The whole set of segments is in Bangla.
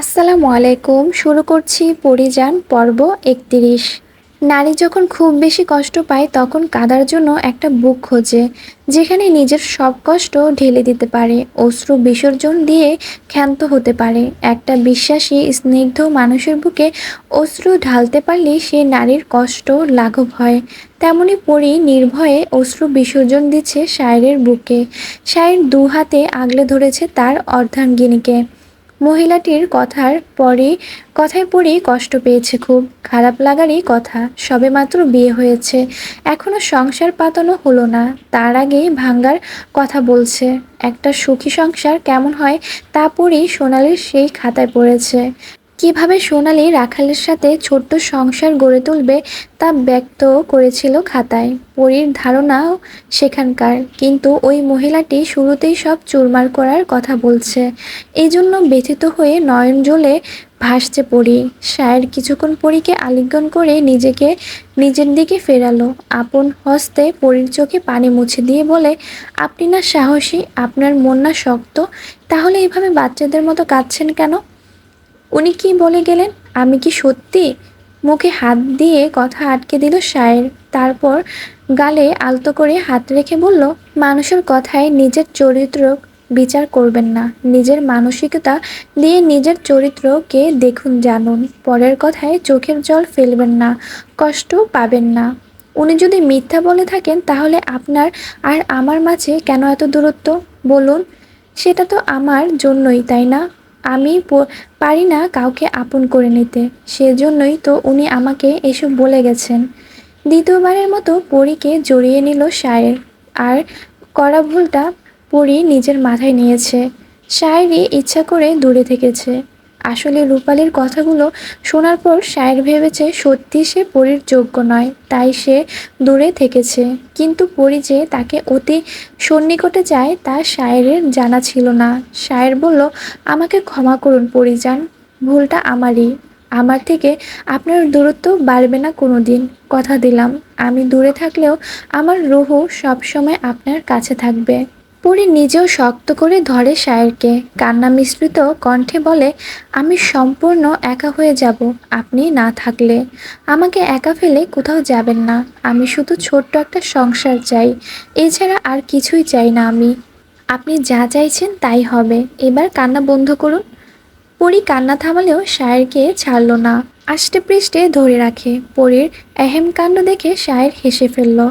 আসসালামু আলাইকুম। শুরু করছি পরিযান পর্ব একত্রিশ। নারী যখন খুব বেশি কষ্ট পায়, তখন কাদার জন্য একটা বুক খোঁজে, যেখানে নিজের সব কষ্ট ঢেলে দিতে পারে, অশ্রু বিসর্জন দিয়ে ক্ষান্ত হতে পারে। একটা বিশ্বাসী, স্নিগ্ধ মানুষের বুকে অশ্রু ঢালতে পারলে সে নারীর কষ্ট লাঘব হয়। তেমনি পরি নির্ভয়ে অশ্রু বিসর্জন দিচ্ছে শায়ের বুকে। শায়ের দু হাতে আগলে ধরেছে তার অর্ধাঙ্গিনীকে। মহিলাটির কথার পরে, কথায় পড়েই কষ্ট পেয়েছে খুব। খারাপ লাগারই কথা, সবে মাত্র বিয়ে হয়েছে। এখনও সংসার পাতানো হলো না, তার আগেই ভাঙ্গার কথা বলছে। একটা সুখী সংসার কেমন হয় তা পরেই সোনালির সেই খাতায় পড়েছে। কীভাবে সোনালি রাখালের সাথে ছোট্ট সংসার গড়ে তুলবে তা ব্যক্ত করেছিল খাতায়। পরীর ধারণাও সেখানকার। কিন্তু ওই মহিলাটি শুরুতেই সব চুরমার করার কথা বলছে। এই জন্য ব্যথিত হয়ে নয়ন জ্বলে ভাসছে পড়ি সায়ের কিছুক্ষণ পরীকে আলিঙ্গন করে নিজেকে নিজের দিকে ফেরালো। আপন হস্তে পরীর চোখে পানি মুছে দিয়ে বলে, আপনি না সাহসী, আপনার মন না শক্ত, তাহলে এইভাবে বাচ্চাদের মতো কাঁদছেন কেন? উনি কি বলে গেলেন? আমি কি সত্যি? মুখে হাত দিয়ে কথা আটকে দিল শায়ের। তারপর গালে আলতো করে হাত রেখে বলল, মানুষের কথায় নিজের চরিত্র বিচার করবেন না। নিজের মানসিকতা দিয়ে নিজের চরিত্রকে দেখুন জানুন। পরের কথায় চোখের জল ফেলবেন না, কষ্ট পাবেন না। উনি যদি মিথ্যা বলে থাকেন, তাহলে আপনার আর আমার মাঝে কেন এত দূরত্ব? বলুন, সেটা তো আমার জন্যই, তাই না? আমি পারি না কাউকে আপন করে নিতে। সেজন্যই তো উনি আমাকে এসব বলে গেছেন। দ্বিতীয়বারের মতো পরীকে জড়িয়ে নিল সায়ের আর করা ভুলটা পরী নিজের মাথায় নিয়েছে। সায়েরই ইচ্ছা করে দূরে থেকেছে। আসলে রূপালির কথাগুলো শোনার পর শায়ের ভেবেছে সত্যি সে পরীর যোগ্য নয়, তাই সে দূরে থেকেছে। কিন্তু পরী যে তাকে অতি সন্নিকটে যায়, তা শায়েরের জানা ছিল না। শায়ের বলল, আমাকে ক্ষমা করুন পরিজান ভুলটা আমারই। আমার থেকে আপনার দূরত্ব বাড়বে না কোনো দিন কথা দিলাম। আমি দূরে থাকলেও আমার রুহু সবসময় আপনার কাছে থাকবে। পরি নিজেও শক্ত করে ধরে সায়েরকে কান্না মিশ্রিত কণ্ঠে বলে, আমি সম্পূর্ণ একা হয়ে যাব, আপনি না থাকলে। আমাকে একা ফেলে কোথাও যাবেন না। আমি শুধু ছোট্ট একটা সংসার চাই। এছাড়া আর কিছুই চাই না আমি। আপনি যা চাইছেন তাই হবে। এবার কান্না বন্ধ করুন। পরি কান্না থামালেও সায়েরকে ছাড়ল না। আষ্টে পৃষ্ঠে ধরে রাখে। পরীর এহেম কাণ্ড দেখে সায়ের হেসে ফেলল।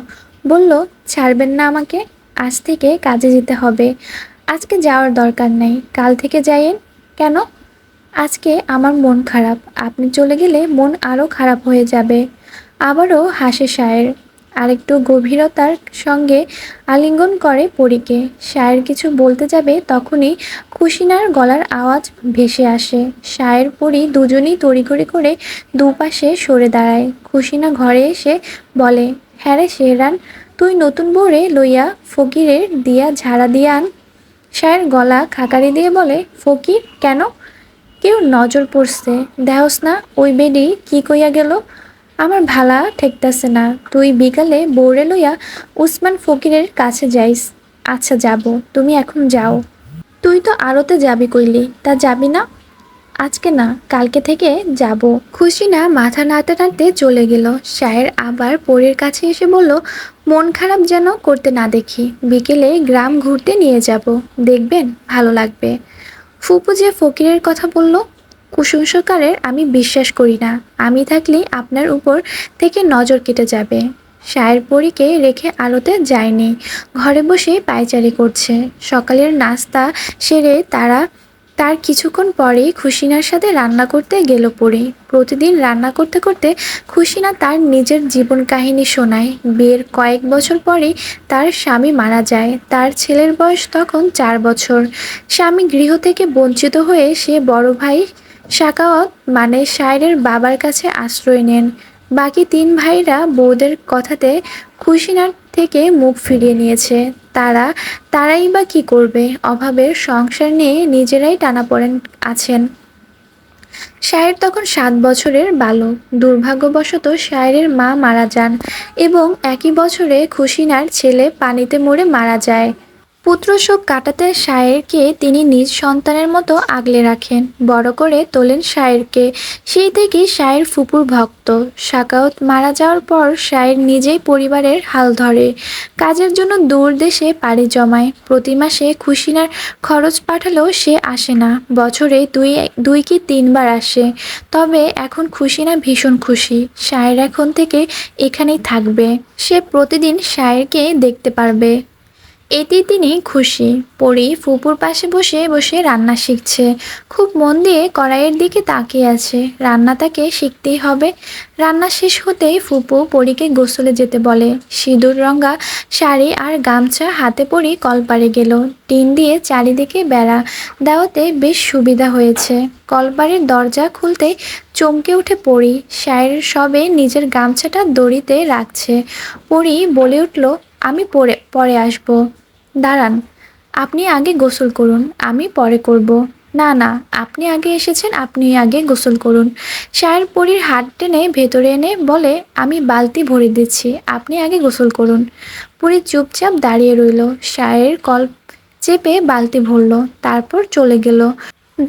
বলল, ছাড়বেন না আমাকে। আজ থেকে কাজে যেতে হবে। আজকে যাওয়ার দরকার নেই। কাল থেকে যাইয়েন? কেন? আজকে আমার মন খারাপ। আপনি চলে গেলে মন আরও খারাপ হয়ে যাবে। আবারও হাসে শায়ের। আরেকটু গভীরতার সঙ্গে আলিঙ্গন করে পরীকে। শায়ের কিছু বলতে যাবে তখনই খুশিনার গলার আওয়াজ ভেসে আসে। শায়ের পরি দুজনেই তড়িঘড়ি করে দুপাশে সরে দাঁড়ায়। খুশিনা ঘরে এসে বলে হ্যাঁ রে শেহরান তুই নতুন বউরে লইয়া ফকিরের দিয়া ঝাড়া দিয়া আন। শায়ের গলা খাকারি দিয়ে বলে, ফকির, কেন? কেউ নজর পড়ছে। দেহস না, ওই বেডি কি কইয়া গেল? আমার ভালা ঠেকতাছে না। তুই বিকালে বৌরে লইয়া উসমান ফকিরের কাছে যাইস। আচ্ছা যাব। তুমি এখন যাও। তুই তো আরতে যাবি কইলি। তা যাবি না? আজকে না, কালকে থেকে যাব। খুশি না মাথা নাড়তে নাড়তে চলে গেল। শায়ের আবার পরীর কাছে এসে বলল, মন খারাপ যেন করতে না দেখি। বিকেলে গ্রাম ঘুরতে নিয়ে যাব। দেখবেন, ভালো লাগবে। ফুপু যে ফকিরের কথা বলল, কুসংস্কারের আমি বিশ্বাস করি না। আমি থাকলে আপনার উপর থেকে নজর কেটে যাবে। শায়ের পরীকে রেখে আলোতে যায়নি। ঘরে বসে পায়চারি করছে। সকালের নাস্তা সেরে তারা তার কিছুক্ষণ পরেই খুশিনার সাথে রান্না করতে গেল পরি। প্রতিদিন রান্না করতে করতে খুশিনা তার নিজের জীবন কাহিনী শোনায়। বিয়ের কয়েক বছর পরেই তার স্বামী মারা যায়। তার ছেলের বয়স তখন চার বছর। স্বামী গৃহ থেকে বঞ্চিত হয়ে সে বড় ভাই শাকাওয়াত মানে শায়ের বাবার কাছে আশ্রয় নেন। বাকি তিন ভাইরা বউদের কথাতে খুশিনার থেকে মুখ ফিরিয়ে নিয়েছে। তারা, তারাই বা কি করবে? অভাবের সংসার নিয়ে নিজেরাই টানাপড়েন আছেন। শায়ের তখন সাত বছরের বালক। দুর্ভাগ্যবশত শায়ের মা মারা যান এবং একই বছরে খুশিনার ছেলে পানিতে মরে মারা যায়। পুত্র শোক কাটাতে শায়েরকে তিনি নিজ সন্তানের মতো আগলে রাখেন, বড় করে তোলেন শায়েরকে। সেই থেকেই শায়ের ফুপুর ভক্ত। সাকাউত মারা যাওয়ার পর শায়ের নিজেই পরিবারের হাল ধরে। কাজের জন্য দূর দেশে পাড়ি জমায়। প্রতি মাসে খুশিনার খরচ পাঠালেও সে আসে না। বছরে দুই দুই কি তিনবার আসে। তবে এখন খুশিনা ভীষণ খুশি। শায়ের এখন থেকে এখানেই থাকবে। সে প্রতিদিন শায়েরকে দেখতে পারবে। এতেই তিনি খুশি। পরি ফুপুর পাশে বসে বসে রান্না শিখছে। খুব মন দিয়ে কড়াইয়ের দিকে তাকিয়ে আছে। রান্না তাকে শিখতেই হবে। রান্না শেষ হতেই ফুপু পরীকে গোসলে যেতে বলে। সিঁদুর রঙা শাড়ি আর গামছা হাতে পরি কলপারে গেল। টিন দিয়ে চারিদিকে বেড়া দেওয়াতে বেশ সুবিধা হয়েছে। কলপারের দরজা খুলতে চমকে উঠে পড়ি শায়ের সবে নিজের গামছাটা দড়িতে রাখছে। পরি বলে উঠল আমি পরে পরে আসব। দাঁড়ান, আপনি আগে গোসল করুন, আমি পরে করব। না না, আপনি আগে এসেছেন, আপনি আগে গোসল করুন। শায়ের পরীর হাত টেনে ভেতরে এনে বলে, আমি বালতি ভরে দিচ্ছি, আপনি আগে গোসল করুন। পরী চুপচাপ দাঁড়িয়ে রইল। শায়ের কল চেপে বালতি ভরল, তারপর চলে গেল।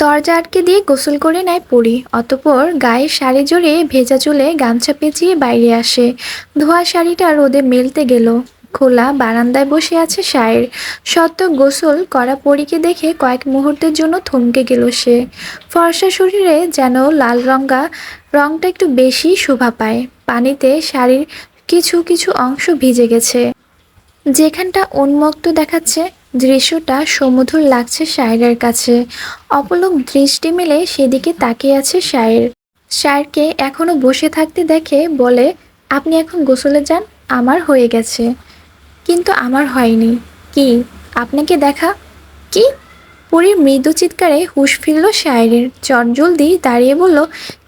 দরজা আটকে দিয়ে গোসল করে নেয় পরি, অতপর গায়ে শাড়ি জড়িয়ে ভেজা চুলে গামছা পেঁচিয়ে বাইরে আসে। ধোয়া শাড়িটা রোদে মেলতে গেল। খোলা বারান্দায় বসে আছে শায়ের। সত্য গোসল করা পরীকে দেখে কয়েক মুহূর্তের জন্য থমকে গেল সে। ফর্সা শরীরে যেন লাল রঙা রংটা একটু বেশি শোভা পায়। পানিতে শাড়ির কিছু কিছু অংশ ভিজে গেছে। যেখানটা উন্মুক্ত দেখাচ্ছে, দৃশ্যটা সমুধুর লাগছে শায়েরের কাছে। অপলক দৃষ্টি মেলে সেদিকে তাকিয়ে আছে শায়ের। শায়েরকে এখনও বসে থাকতে দেখে বলে, আপনি এখন গোসলে যান, আমার হয়ে গেছে। কিন্তু আমার হয়নি। কি? আপনাকে দেখা? কি? পরীর মৃদু চিৎকারে হুশ ফিরল শায়ের চট জলদি দাঁড়িয়ে বলল,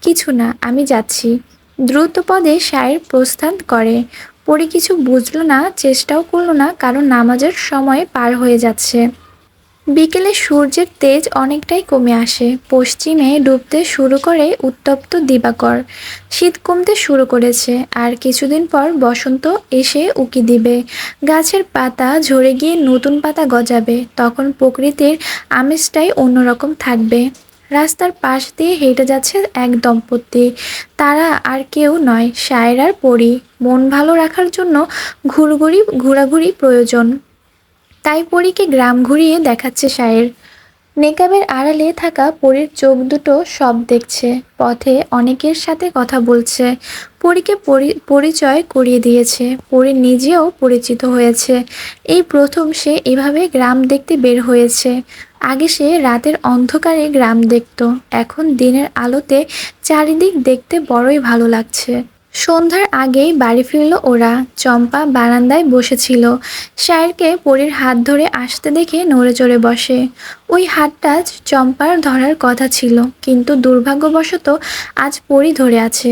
কিছু না, আমি যাচ্ছি। দ্রুত পদে শায়ের প্রস্থান করে। পরি কিছু বুঝলো না, চেষ্টাও করল না, কারণ নামাজের সময় পার হয়ে যাচ্ছে। বিকেলে সূর্যের তেজ অনেকটাই কমে আসে। পশ্চিমে ডুবতে শুরু করে উত্তপ্ত দিবাকর। শীত কমতে শুরু করেছে আর কিছুদিন পর বসন্ত এসে উকি দিবে। গাছের পাতা ঝরে গিয়ে নতুন পাতা গজাবে। তখন প্রকৃতির আমেজটাই অন্যরকম থাকবে। রাস্তার পাশ দিয়ে হেঁটে যাচ্ছে এক দম্পতি। তারা আর কেউ নয়, সায়রার পরি। মন ভালো রাখার জন্য ঘুরঘুরি ঘোরাঘুরি প্রয়োজন। তাই পরীকে গ্রাম ঘুরিয়ে দেখাচ্ছে শায়ের। নেকাবের আড়ালে থাকা পরীর চোখ দুটো সব দেখছে, পথে অনেকের সাথে কথা বলছে। পরীকে পরি- পরিচয় করিয়ে দিয়েছে, পরী নিজেও পরিচিত হয়েছে। এই প্রথম সে এভাবে গ্রাম দেখতে বের হয়েছে। আগে সে রাতের অন্ধকারে গ্রাম দেখত, এখন দিনের আলোতে চারিদিক দেখতে বড়ই ভালো লাগছে। সন্ধ্যার আগেই বাড়ি ফিরল ওরা। চম্পা বারান্দায় বসেছিল। শায়েরকে পরীর হাত ধরে আসতে দেখে নড়ে চড়ে বসে। ওই হাতটা চম্পার ধরার কথা ছিল, কিন্তু দুর্ভাগ্যবশত আজ পরি ধরে আছে।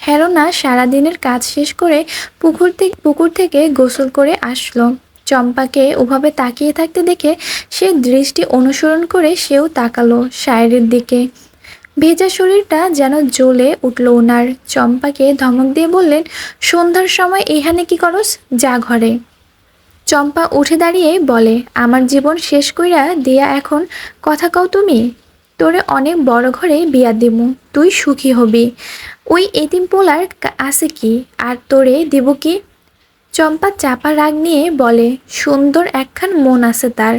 হেরোনা সারাদিনের কাজ শেষ করে পুকুর থেকে পুকুর থেকে গোসল করে আসলো। চম্পাকে ওভাবে তাকিয়ে থাকতে দেখে সে দৃষ্টি অনুসরণ করে সেও তাকালো শায়েরের দিকে। ভেজা শরীরটা যেন জ্বলে উঠল ওনার। চম্পাকে ধমক দিয়ে বললেন, সন্ধ্যার সময় এখানে কি করস? যা ঘরে। চম্পা উঠে দাঁড়িয়ে বলে, আমার জীবন শেষ কইরা দিয়া এখন, কথা কও তুমি, তোরে অনেক বড় ঘরে বিয়া দিমু, তুই সুখী হবি। ওই এতিম পোলার আছে কি, আর তোরে দিব কি? চম্পা চাপা রাগ নিয়ে বলে, সুন্দর একখান মন আছে তার।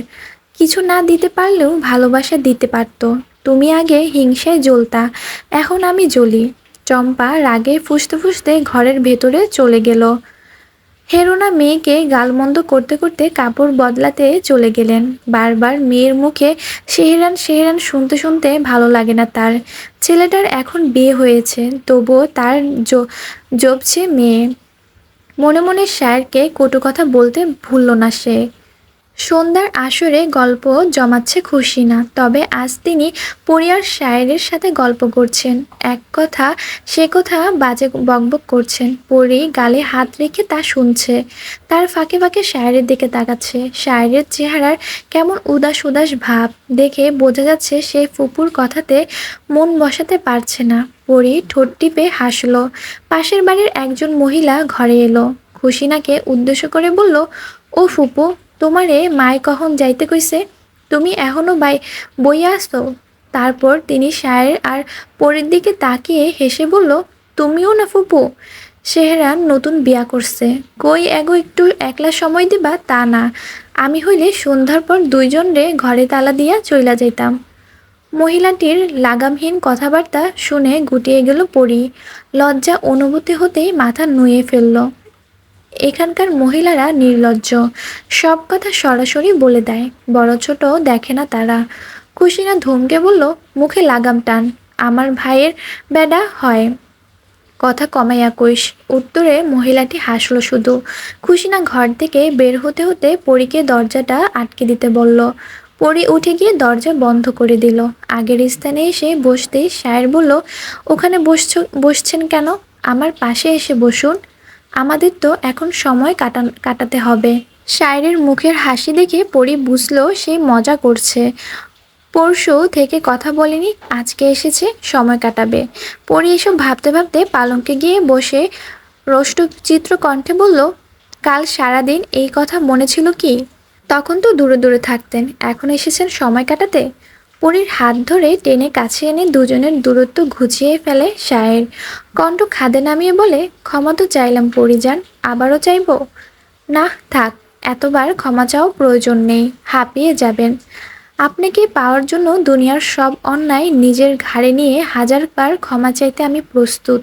কিছু না দিতে পারলেও ভালোবাসা দিতে পারতো। তুমি আগে হিংসায় জ্বলতা, এখন আমি জ্বলি। চম্পা রাগে ফুসতে ফুসতে ঘরের ভেতরে চলে গেল। হেরোনা মেয়েকে গালমন্দ করতে করতে কাপড় বদলাতে চলে গেলেন। বারবার মেয়ের মুখে সেহেরান সেহেরান শুনতে শুনতে ভালো লাগে না তার। ছেলেটার এখন বিয়ে হয়েছে, তবুও তার জ- জপছে মেয়ে। মনে মনে স্যারকে কটু কথা বলতে ভুলল না সে। সন্ধ্যার আসরে গল্প জমাচ্ছে খুশি না তবে আজ তিনি পরিয়ার শায়েরের সাথে গল্প করছেন। এক কথা, সে কথা বাজে বকবক করছেন, পরি গালে হাত রেখে তা শুনছে। তার ফাঁকে ফাঁকে শায়েরের দিকে তাকাচ্ছে। শায়েরের চেহারার কেমন উদাস উদাস ভাব দেখে বোঝা যাচ্ছে সে ফুপুর কথাতে মন বসাতে পারছে না। পরি ঠোঁট টিপে হাসলো। পাশের বাড়ির একজন মহিলা ঘরে এলো। খুশিনাকে উদ্দেশ্য করে বলল, ও ফুপু তোমারে মায় কখন যাইতে কইছে? তুমি এখনও বাই বইয়া আসো তারপর তিনি সায়ের আর পরের দিকে তাকিয়ে হেসে বলল, তুমিও না ফুপু? সেহরান নতুন বিয়া করছে। কই এগো একটু একলা সময় দিবা তা না। আমি হইলে সন্ধ্যার পর দুইজন রে ঘরে তালা দিয়া চইলা যাইতাম। মহিলাটির লাগামহীন কথাবার্তা শুনে গুটিয়ে গেল পরি। লজ্জা অনুভূতি হতেই মাথা নুয়ে ফেলল। এখানকার মহিলারা নির্লজ্জ। সব কথা সরাসরি বলে দেয়। বড় ছোট দেখে না তারা। খুশিনা ধমকে বলল, মুখে লাগাম টান, আমার ভাইয়ের বেডা হয়। কথা কমাইয়া কইস উত্তরে মহিলাটি হাসলো শুধু। খুশিনা ঘর থেকে বের হতে হতে পরীকে দরজাটা আটকে দিতে বলল। পরি উঠে গিয়ে দরজা বন্ধ করে দিল। আগের স্থানে এসে বসতেই শায়ের বলল, ওখানে বসছ, বসছেন কেন? আমার পাশে এসে বসুন। আমাদের তো এখন সময় কাটান কাটাতে হবে। শায়েরের মুখের হাসি দেখে পরি বুঝলো সে মজা করছে। পরশু থেকে কথা বলেনি, আজকে এসেছে, সময় কাটাবে। পরি এসব ভাবতে ভাবতে পালঙ্কে গিয়ে বসে রষ্টচিত্র কণ্ঠে বলল, কাল সারাদিন এই কথা মনে ছিল কি? তখন তো দূরে দূরে থাকতেন, এখন এসেছেন সময় কাটাতে? পরীর হাত ধরে টেনে কাছে এনে দুজনের দূরত্ব ঘুচিয়ে ফেলে শায়ের। কণ্ঠ খাদে নামিয়ে বলে, ক্ষমা তো চাইলাম পরি যান আবারও চাইব? না, থাক, এতবার ক্ষমা চাও প্রয়োজন নেই, হাঁপিয়ে যাবেন। আপনাকে পাওয়ার জন্য দুনিয়ার সব অন্যায় নিজের ঘাড়ে নিয়ে হাজারবার ক্ষমা চাইতে আমি প্রস্তুত।